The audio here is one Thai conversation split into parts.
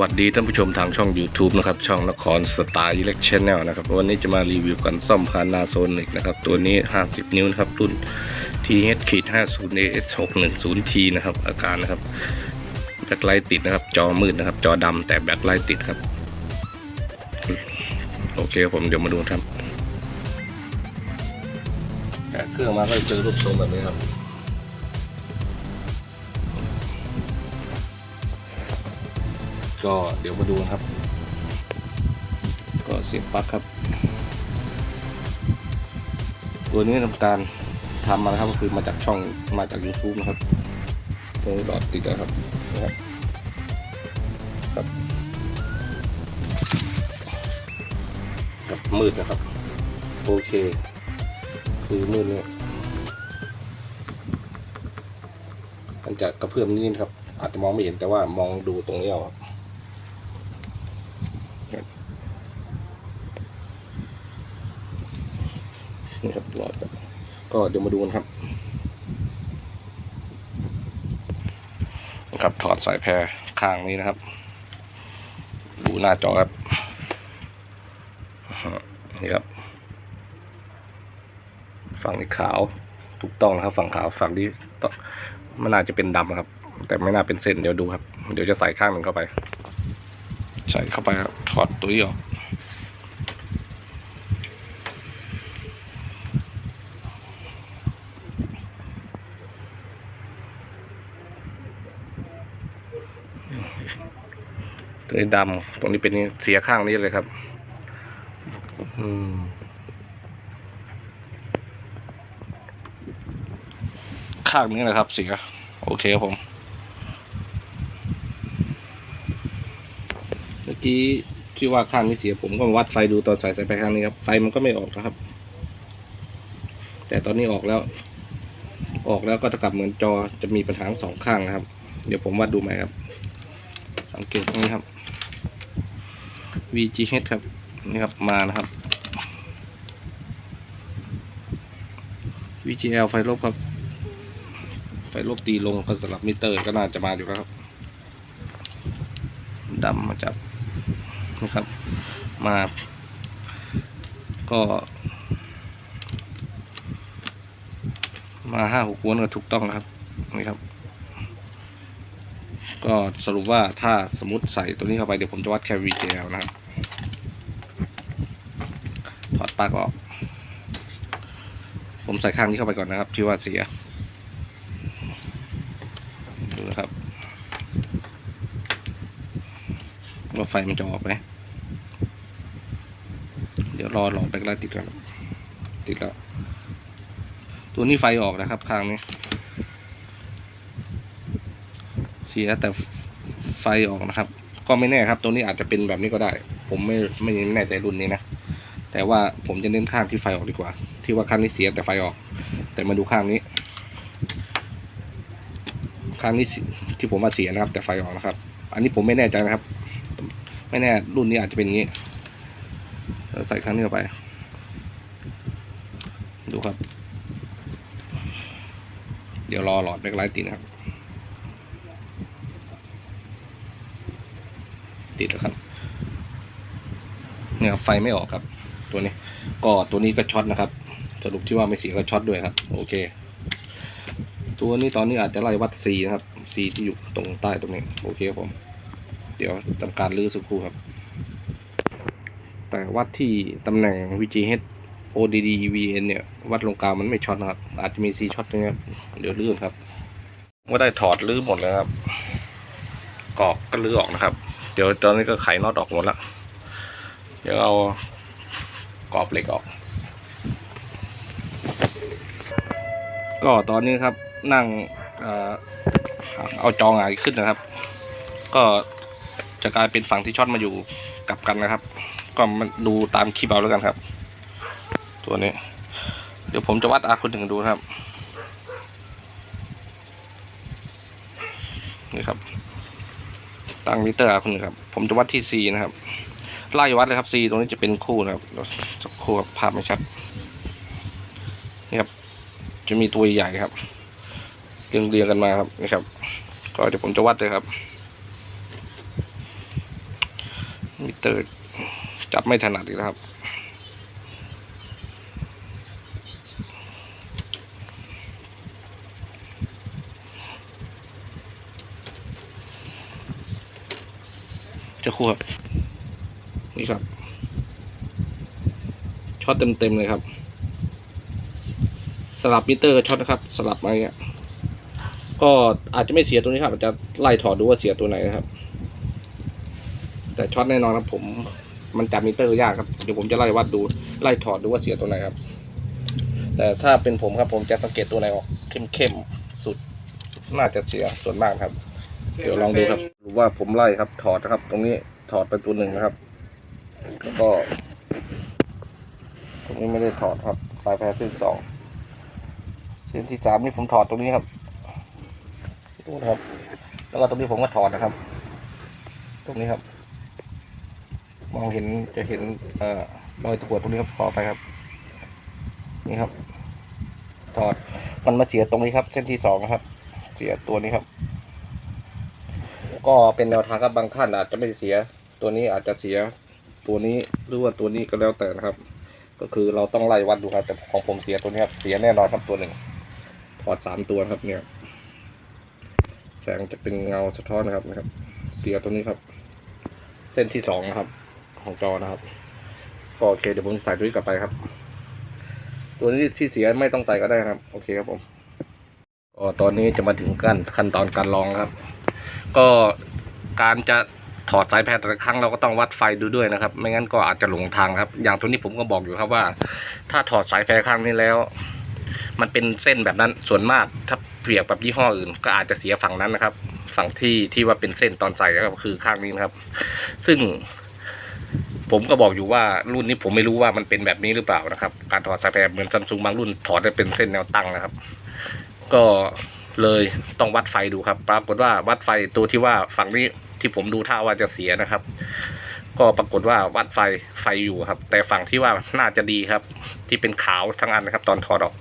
วัสดีท่านผู้ชมทางช่อง YouTube นะครับ ช่องนครสไตล์เล็กชแนลนะครับ วันนี้จะมารีวิวกันซ่อมพานาโซนิกนะครับ ตัวนี้ 50 นิ้วนะครับ รุ่น TH ขีด50 AS 610 T นะครับ อาการนะครับ แบ็คไลท์ติดนะครับ จอมืดนะครับ จอดำแต่แบ็คไลท์ติดครับ โอเคครับผมเดี๋ยวมาดูครับเครื่องมาก็เจอรูปทรงแบบนี้ครับ ก็เดี๋ยวมาดูนะครับ ก็เสียบปลั๊กครับ ตัวนี้ทำการทำมานะครับก็คือมาจากช่องมาจาก YouTube นะครับตัวนี้หลอดติดแล้วครับนะครับครับกับมืดนะครับ โอเค คือมืดเนี่ยมันจะกระเพื่อมนิดๆครับ อาจจะมองไม่เห็นแต่ว่ามองดูตรงนี้เอาครับ นี่ครับลอดก็เดี๋ยวมาดูกันครับครับถอดสายแพรข้างนี้นะครับ ดูหน้าจอครับนี่ครับ ฝั่งนี้ขาวถูกต้องนะครับ ฝั่งขาวฝั่งนี้ต้องมันน่าจะเป็นดำนะครับ แต่ไม่น่าเป็นเส้นเดี๋ยวดูครับ เดี๋ยวจะใส่ข้างหนึ่งเข้าไป ใส่เข้าไปครับถอดตัวนี้ออก ตัวนี้ดำตรงนี้เป็นเสียข้างนี้เลยครับ อืมข้างนี้แหละครับ เสีย โอเคครับผม เมื่อกี้ที่ว่าข้างนี้เสียผมก็วัดไฟดูตอนใส่สายไฟข้างนี้ครับไฟมันก็ไม่ออกนะครับ แต่ตอนนี้ออกแล้ว ออกแล้วก็จะกลับเหมือนจอจะมีปัญหางสองข้างนะครับ เดี๋ยวผมวัดดูใหม่ครับ สังเกตตรงนี้ครับ VGH ครับนี่ครับมานะครับ VGL ไฟลบครับ ไฟลบตีลงก็สลับมิเตอร์ก็น่าจะมาอยู่แล้วครับดำมาจับนะครับ มา ก็มาห้าหกวนก็ถูกต้องนะครับนี่ครับ ก็สรุปว่าถ้าสมมติใส่ตัวนี้เข้าไปเดี๋ยวผมจะวัดแค่ VGL นะครับ ปลั๊กออก ผมใส่ข้างนี้เข้าไปก่อนนะครับ ที่ว่าเสีย ดูนะครับ ว่าไฟมันจะออกไหมเดี๋ยวรอหลอดแบคไลท์ติดก่อนติดแล้ว ตัวนี้ไฟออกนะครับ ข้างนี้ เสียแต่ไฟออกนะครับ ก็ไม่แน่ครับ ตัวนี้อาจจะเป็นแบบนี้ก็ได้ ผมไม่ไม่แน่ใจรุ่นนี้นะ แต่ว่าผมจะเน้นข้างที่ไฟออกดีกว่า ที่ว่าข้างนี้เสียแต่ไฟออก แต่มาดูข้างนี้ ข้างนี้ที่ผมว่าเสียนะครับ แต่ไฟออกนะครับ อันนี้ผมไม่แน่ใจนะครับ ไม่แน่รุ่นนี้อาจจะเป็นอย่างนี้เราใส่ข้างนี้เข้าไป ดูครับ เดี๋ยวรอหลอดแบคไลท์ติดนะครับ ติดแล้วครับเนี่ยไฟไม่ออกครับ ตัวนี้ ก็ตัวนี้ก็ช็อตนะครับ สรุปที่ว่าไม่เสียก็ช็อตด้วยครับ โอเค ตัวนี้ตอนนี้อาจจะไล่วัด C นะครับ C ที่อยู่ตรงใต้ตรงนี้ โอเคครับผม เดี๋ยวทำการลื้อสักครู่ครับ แต่วัดที่ตำแหน่ง VGH ODD VN เนี่ย วัดลงกลางมันไม่ช็อตนะครับ อาจจะมี C ช็อตนะครับ เดี๋ยวลื้อครับว่าได้ถอดลื้อหมดแล้วครับกรอกก็ลื้อออกนะครับ เดี๋ยวตอนนี้ก็ไขน็อตออกหมดแล้วเดี๋ยวเอา กรอบเหล็กออก ก็ตอนนี้ครับนั่งเอเอาจอหงายขึ้นนะครับ ก็จะกลายเป็นฝั่งที่ช็อตมาอยู่กลับกันนะครับ ก็มาดูตามคลิปเอาแล้วกันครับ ตัวนี้ เดี๋ยวผมจะวัดอาคุณถึงดูครับนี่ครับตั้งมิเตอร์อาคุณครับ ผมจะวัดที่ C นะครับ ไล่วัดเลยครับ C ตรงนี้จะเป็นคู่นะครับสักคู่ครับภาพไม่ชัดนี่ครับ จะมีตัวใหญ่ครับเรียงเรียงกันมาครับนี่ครับ ก็เดี๋ยวผมจะวัดเลยครับมิเตอร์จับไม่ถนัดอีกแล้วครับจะคู่ครับ นี่ครับ ช็อตเต็มๆเลยครับ สลับมิเตอร์ก็ช็อตนะครับ สลับมาอย่างเงี้ย ก็อาจจะไม่เสียตัวนี้ครับอาจจะไล่ถอดดูว่าเสียตัวไหนนะครับ แต่ช็อตแน่นอนครับ ผม มันจับมิเตอร์ยากครับ เดี๋ยวผมจะไล่วัดดู ไล่ถอดดูว่าเสียตัวไหนครับ แต่ถ้าเป็นผมครับ ผมจะสังเกตตัวไหนออกเข้มๆสุด น่าจะเสียส่วนมากครับ เดี๋ยวลองดูครับดูว่าผมไล่ครับ ถอดนะครับ ตรงนี้ถอดไปตัวหนึ่งนะครับ แล้วก็ตรงนี้ไม่ได้ถอดครับ สายแพรเส้นสองเส้นที่สามนี่ผมถอดตรงนี้ครับดูนะครับ แล้วก็ตรงนี้ผมก็ถอดนะครับ ตรงนี้ครับ มองเห็นจะเห็นเอ่อรอยตะกั่วตรงนี้ครับขอไปครับ นี่ครับ ถอดมันมาเสียตรงนี้ครับ เส้นที่สองนะครับ เสียตัวนี้ครับ ก็เป็นแนวทางครับบางท่านอาจจะไม่เสียตัวนี้อาจจะเสีย ตัวนี้หรือว่าตัวนี้ก็แล้วแต่นะครับ ก็คือเราต้องไล่วัดดูครับ แต่ของผมเสียตัวนี้ครับเสียแน่นอนครับตัวหนึ่งถอดสามตัวครับเนี่ย แสงจะเป็นเงาสะท้อนนะครับนะครับ เสียตัวนี้ครับ เส้นที่สองนะครับ ของจอนะครับก็โอเคเดี๋ยวผมจะใส่ตัวนี้กลับไปครับ ตัวนี้ที่เสียไม่ต้องใส่ก็ได้ครับ โอเคครับผมก็ตอนนี้จะมาถึงกันขั้นตอนการลองครับ ก็การจะ ถอดสายแพรแต่ละครั้งเราก็ต้องวัดไฟดูด้วยนะครับ ไม่งั้นก็อาจจะหลงทางครับ อย่างตัวนี้ผมก็บอกอยู่ครับว่า ถ้าถอดสายแพรครั้งนี้แล้ว มันเป็นเส้นแบบนั้นส่วนมากถ้าเปรียบกับยี่ห้ออื่น ก็อาจจะเสียฝั่งนั้นนะครับ ฝั่งที่ที่ว่าเป็นเส้นตอนใส่ก็คือข้างนี้นะครับ ซึ่งผมก็บอกอยู่ว่ารุ่นนี้ผมไม่รู้ว่ามันเป็นแบบนี้หรือเปล่านะครับ การถอดสายแพรเหมือนซัมซุงบางรุ่นถอดได้เป็นเส้นแนวตั้งนะครับ ก็เลยต้องวัดไฟดูครับ ปรากฏว่าวัดไฟตัวที่ว่าฝั่งนี้ ที่ผมดูท่าว่าจะเสียนะครับ ก็ปรากฏว่าวัดไฟไฟอยู่ครับ แต่ฝั่งที่ว่าน่าจะดีครับ ที่เป็นขาวทั้งอันนะครับ ตอนถอดออก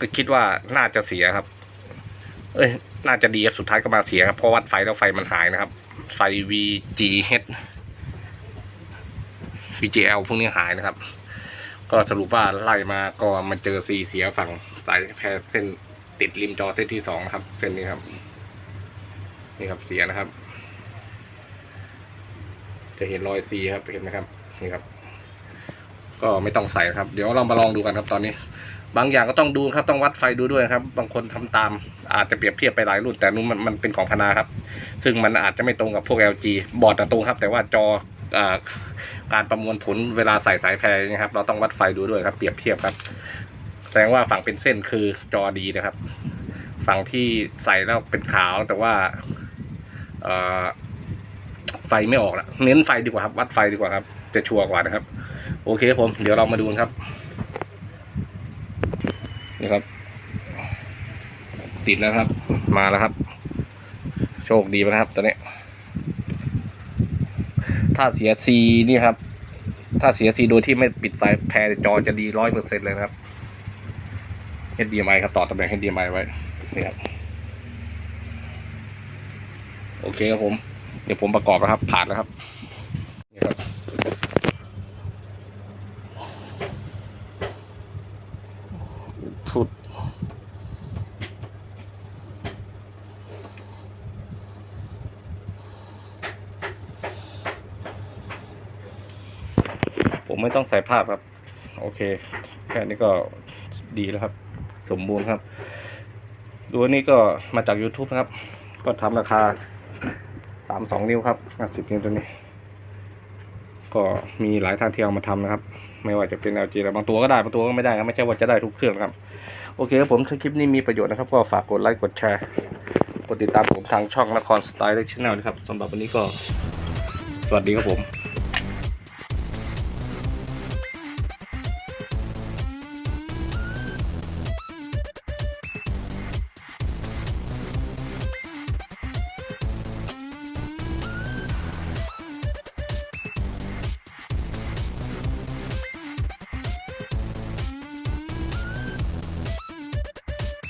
ก็คิดว่าน่าจะเสียครับ เอ้ย น่าจะดีครับสุดท้ายก็มาเสียครับเพราะวัดไฟแล้วไฟมันหายนะครับ ไฟ VGH VGL พวกนี้หายนะครับ ก็สรุปว่าไล่มาก็มาเจอซีเสียฝั่งสายแพรเส้นติดริมจอเส้นที่สองนะครับ เส้นนี้ครับ นี่ครับเสียนะครับ จะเห็นรอยซีครับเห็นไหมครับนี่ครับ ก็ไม่ต้องใส่ครับ เดี๋ยวเรามาลองดูกันครับตอนนี้ บางอย่างก็ต้องดูครับต้องวัดไฟดูด้วยครับ บางคนทำตามอาจจะเปรียบเทียบไปหลายรุ่น แต่นู้นมันมันเป็นของพนาครับ ซึ่งมันอาจจะไม่ตรงกับพวก LG บอร์ดอะตรงครับ แต่ว่าจอการประมวลผลเวลาใส่สายแพรนะครับ เราต้องวัดไฟดูด้วยครับเปรียบเทียบครับแสดงว่าฝั่งเป็นเส้นคือจอดีนะครับ ฝั่งที่ใส่แล้วเป็นขาวแต่ว่า เอ่อ ไฟไม่ออกละเน้นไฟดีกว่าครับ วัดไฟดีกว่าครับ จะชัวร์กว่านะครับ โอเคผม เดี๋ยวเรามาดูครับ นี่ครับ ติดแล้วครับ มาแล้วครับ โชคดีนะครับตัวนี้ถ้าเสียซีนี่ครับ ถ้าเสียซีโดยที่ไม่ปิดสายแพรจอจะดีร้อยเปอร์เซ็นต์เลยนะครับ HDMI ครับต่อตำแหน่ง HDMI ไว้นี่ครับ โอเคครับผม เดี๋ยวผมประกอบนะครับ ผ่านแล้วครับนี่ครับชุดผมไม่ต้องใส่ภาพครับ โอเค แค่นี้ก็ดีแล้วครับ สมบูรณ์ครับดูอันนี้ก็มาจาก YouTube นะครับ ก็ทำราคาามสองนิ้วครับห้าสิบนิ้วตัวนี้ ก็มีหลายทางที่เอามาทำนะครับ ไม่ว่าจะเป็น LG แล้วบางตัวก็ได้บางตัวก็ไม่ได้ครับไม่ใช่ว่าจะได้ทุกเครื่องครับ โอเคครับผมถ้าคลิปนี้มีประโยชน์นะครับ ก็ฝากกดไลค์กดแชร์กดติดตามผมทางช่องนครสไตล์เละชแนลนะครับสำหรับวันนี้ก็ สวัสดีครับผม